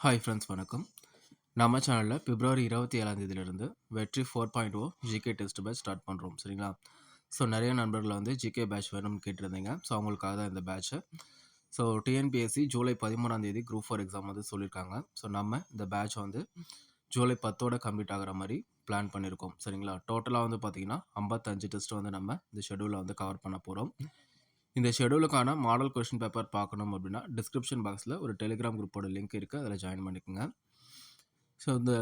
Hi friends வணக்கம். நம்ம சேனலில் பிப்ரவரி இருபத்தி ஏழாம் தேதியிலிருந்து Vetri four point O GK test batch start பண்ணுறோம் சரிங்களா? ஸோ நிறைய நண்பர்கள் வந்து ஜிகே பேட்ச் வேணும்னு கேட்டிருந்தீங்க. ஸோ அவங்களுக்காக தான் இந்த பேட்ச்சு ஸோ டிஎன்பிஎஸ்சி ஜூலை பதிமூணாம் தேதி குரூப் ஃபோர் எக்ஸாம் வந்து சொல்லியிருக்காங்க. ஸோ நம்ம இந்த பேட்ச் வந்து ஜூலை பத்தோட கம்ப்ளீட் ஆகிற மாதிரி பிளான் பண்ணியிருக்கோம் சரிங்களா? டோட்டலாக வந்து பார்த்திங்கன்னா ஐம்பத்தஞ்சு டெஸ்ட் வந்து நம்ம இந்த ஷெடியூலில் வந்து கவர் பண்ண போகிறோம் இந்த ஷெடியூலுக்கான மாடல் கொஷின் பேப்பர் பார்க்கணும் அப்படின்னா டிஸ்கிரிப்ஷன் பாக்ஸில் ஒரு டெலிகிராம் குரூப்போட லிங்க் இருக்குது அதில் ஜாயின் பண்ணிக்கோங்க. ஸோ இந்த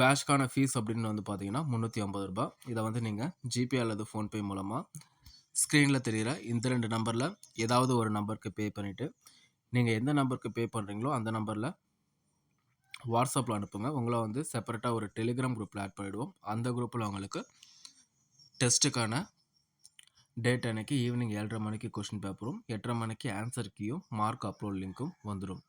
பேஷ்க்கான ஃபீஸ் அப்படின்னு வந்து பார்த்தீங்கன்னா முந்நூற்றி ஐம்பது ரூபா இதை வந்து நீங்கள் ஜிபே அல்லது ஃபோன்பே மூலமாக ஸ்க்ரீனில் தெரிகிற இந்த ரெண்டு நம்பரில் ஏதாவது ஒரு நம்பருக்கு பே பண்ணிவிட்டு நீங்கள் எந்த நம்பருக்கு பே பண்ணுறீங்களோ அந்த நம்பரில் வாட்ஸ்அப்பில் அனுப்புங்க. உங்களை வந்து செப்பரேட்டாக ஒரு டெலிகிராம் குரூப்பில் ஆட் பண்ணிவிடுவோம் அந்த குரூப்பில் உங்களுக்கு டெஸ்ட்டுக்கான டேட் அன்னைக்கு ஈவினிங் ஏழரை மணிக்கு கொஷின் பேப்பரும் எட்டரை மணிக்கு ஆன்சர் கீயும் மார்க் அப்லோட் லிங்க்கும் வந்துடும்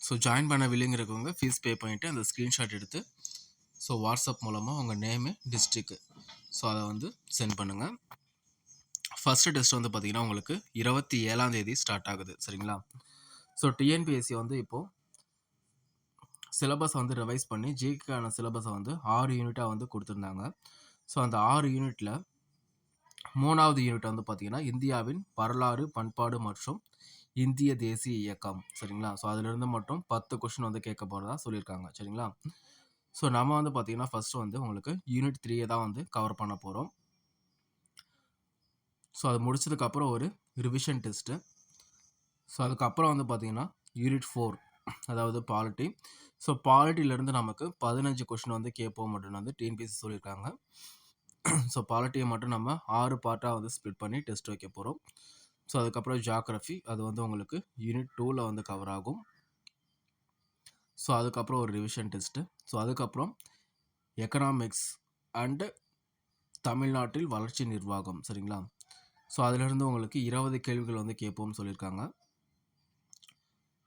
ஸோ ஜாயின் பண்ண வில்லிங்கிறவங்க இருக்கவங்க ஃபீஸ் பே பண்ணிவிட்டு அந்த ஸ்க்ரீன்ஷாட் எடுத்து ஸோ வாட்ஸ்அப் மூலமாக உங்கள் நேமு டிஸ்ட்ரிக்கு ஸோ அதை வந்து சென்ட் பண்ணுங்கள் ஃபஸ்ட்டு டெஸ்ட் வந்து பார்த்திங்கன்னா உங்களுக்கு இருபத்தி ஏழாம் தேதி ஸ்டார்ட் ஆகுது சரிங்களா? ஸோ டிஎன்பிஎஸ்சி வந்து இப்போது சிலபஸை வந்து ரிவைஸ் பண்ணி ஜிக்கான சிலபஸை வந்து ஆறு யூனிட்டாக வந்து கொடுத்துருந்தாங்க. ஸோ அந்த ஆறு யூனிட்டில் மூணாவது யூனிட் வந்து பார்த்திங்கன்னா இந்தியாவின் வரலாறு பண்பாடு மற்றும் இந்திய தேசிய இயக்கம். சரிங்களா? ஸோ அதிலிருந்து மட்டும் பத்து கொஷின் வந்து கேட்க போகிறதா சொல்லியிருக்காங்க. சரிங்களா? ஸோ நம்ம வந்து பார்த்திங்கன்னா ஃபஸ்ட்டு வந்து உங்களுக்கு யூனிட் த்ரீயை தான் வந்து கவர் பண்ண போகிறோம் ஸோ அது முடிச்சதுக்கப்புறம் ஒரு ரிவிஷன் டெஸ்ட்டு ஸோ அதுக்கப்புறம் வந்து பார்த்திங்கன்னா யூனிட் ஃபோர் அதாவது பாலிட்டி ஸோ பாலிட்டியிலேருந்து நமக்கு பதினஞ்சு கொஷின் வந்து கேட்போம் அப்படின்னு வந்து டிஎன்பிசி சொல்லியிருக்காங்க. ஸோ பாலிட்டியை மட்டும் நம்ம ஆறு பார்ட்டாக வந்து ஸ்ப்ளிட் பண்ணி டெஸ்ட் வைக்க போகிறோம் ஸோ அதுக்கப்புறம் ஜியாகிரஃபி அது வந்து உங்களுக்கு யூனிட் டூவில் வந்து கவர் ஆகும். ஸோ அதுக்கப்புறம் ஒரு ரிவிஷன் டெஸ்ட்டு ஸோ அதுக்கப்புறம் எக்கனாமிக்ஸ் அண்டு தமிழ்நாட்டில் வளர்ச்சி நிர்வாகம் சரிங்களா? ஸோ அதிலிருந்து உங்களுக்கு இருபது கேள்விகள் வந்து கேட்போம்னு சொல்லியிருக்காங்க.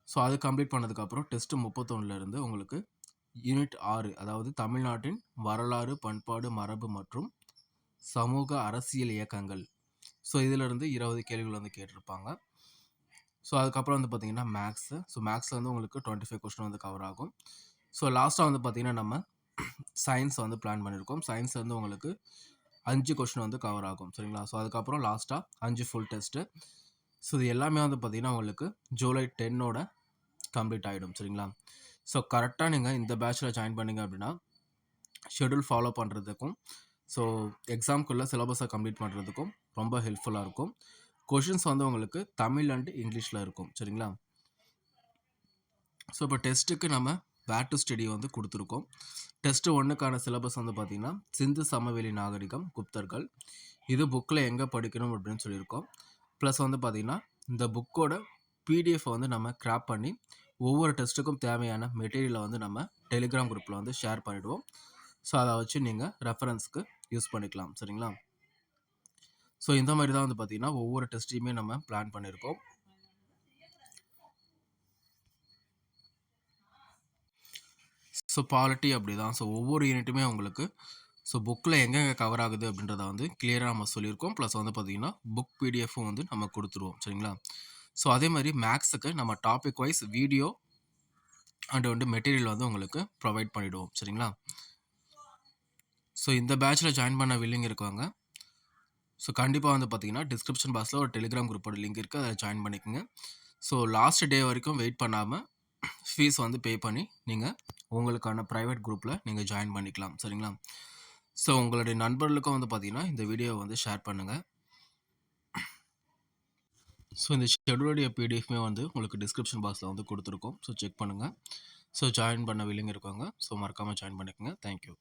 ஸோ அது கம்ப்ளீட் பண்ணதுக்கப்புறம் டெஸ்ட்டு முப்பத்தொன்னுலேருந்து உங்களுக்கு யூனிட் ஆறு அதாவது தமிழ்நாட்டின் வரலாறு பண்பாடு மரபு மற்றும் சமூக அரசியல் இயக்கங்கள். ஸோ இதிலிருந்து இருபது கேள்விகள் வந்து கேட்டிருப்பாங்க. ஸோ அதுக்கப்புறம் வந்து பார்த்திங்கன்னா மேக்ஸு ஸோ மேக்ஸில் வந்து உங்களுக்கு டுவெண்ட்டி ஃபைவ் கொஸ்டின் வந்து கவர் ஆகும். ஸோ லாஸ்ட்டாக வந்து பார்த்திங்கன்னா நம்ம சயின்ஸ் வந்து பிளான் பண்ணியிருக்கோம். சயின்ஸ் வந்து உங்களுக்கு அஞ்சு கொஸ்டின் வந்து கவர் ஆகும். சரிங்களா? ஸோ அதுக்கப்புறம் லாஸ்ட்டாக அஞ்சு ஃபுல் டெஸ்ட்டு ஸோ இது எல்லாமே வந்து பார்த்திங்கன்னா உங்களுக்கு ஜூலை டென்னோட கம்ப்ளீட் ஆகிடும் சரிங்களா? ஸோ கரெக்டாக நீங்கள் இந்த பேட்சில் ஜாயின் பண்ணிங்க அப்படின்னா ஷெடியூல் ஃபாலோ பண்ணுறதுக்கும் ஸோ எக்ஸாம்க்குள்ளே சிலபஸை கம்ப்ளீட் பண்ணுறதுக்கும் ரொம்ப ஹெல்ப்ஃபுல்லாக இருக்கும். கொஷின்ஸ் வந்து உங்களுக்கு தமிழ் அண்ட் இங்கிலீஷில் இருக்கும் சரிங்களா? ஸோ இப்போ டெஸ்ட்டுக்கு நம்ம வேர் டு ஸ்டடி வந்து கொடுத்துருக்கோம். டெஸ்ட்டு ஒன்றுக்கான சிலபஸ் வந்து பார்த்திங்கன்னா சிந்து சமவெளி நாகரிகம் குப்தர்கள். இது புக்கில் எங்கே படிக்கணும் அப்படின்னு சொல்லியிருக்கோம். ப்ளஸ் வந்து பார்த்திங்கன்னா இந்த புக்கோட பிடிஎஃப்பை வந்து நம்ம கிராப் பண்ணி ஒவ்வொரு டெஸ்ட்டுக்கும் தேவையான மெட்டீரியலை வந்து நம்ம டெலிகிராம் குரூப்பில் வந்து ஷேர் பண்ணிவிடுவோம் ஸோ அதை வச்சு நீங்கள் ரெஃபரன்ஸ்க்கு யூஸ் பண்ணிக்கலாம். சரிங்களா? ஸோ இந்த மாதிரி தான் வந்து பார்த்திங்கன்னா ஒவ்வொரு டெஸ்ட்டையுமே நம்ம பிளான் பண்ணியிருக்கோம் ஸோ பாலிட்டி அப்படி தான் ஸோ ஒவ்வொரு யூனிட்டுமே உங்களுக்கு ஸோ புக்கில் எங்கெங்கே கவர் ஆகுது அப்படின்றத வந்து கிளியராக நம்ம சொல்லியிருக்கோம். ப்ளஸ் வந்து பார்த்திங்கன்னா புக் பிடிஎஃப்பும் வந்து நம்ம கொடுத்துருவோம். சரிங்களா? ஸோ அதே மாதிரி மேக்ஸுக்கு நம்ம டாபிக் வைஸ் வீடியோ அண்ட் வந்து மெட்டீரியல் வந்து உங்களுக்கு ப்ரொவைட் பண்ணிவிடுவோம் சரிங்களா? ஸோ இந்த பேட்சில் ஜாயின் பண்ண வில்லிங் இருக்காங்க ஸோ கண்டிப்பாக வந்து பார்த்தீங்கன்னா டிஸ்கிரிப்ஷன் பாக்ஸில் ஒரு டெலிகிராம் குரூப்போட லிங்க் இருக்குது அதில் ஜாயின் பண்ணிக்கோங்க. ஸோ லாஸ்ட் டே வரைக்கும் வெயிட் பண்ணாமல் ஃபீஸ் வந்து பே பண்ணி நீங்கள் உங்களுக்கான ப்ரைவேட் குரூப்பில் நீங்கள் ஜாயின் பண்ணிக்கலாம். சரிங்களா? ஸோ உங்களுடைய நண்பர்களுக்கும் வந்து பார்த்தீங்கன்னா இந்த வீடியோவை வந்து ஷேர் பண்ணுங்கள் ஸோ இந்த ஷெடியூலுடைய பிடிஎஃப்மே வந்து உங்களுக்கு டிஸ்கிரிப்ஷன் பாக்ஸில் வந்து கொடுத்துருக்கோம். ஸோ செக் பண்ணுங்கள் ஸோ ஜாயின் பண்ண வில்லிங்க இருக்காங்க. ஸோ மறக்காமல் ஜாயின் பண்ணிக்கோங்க. தேங்க்யூ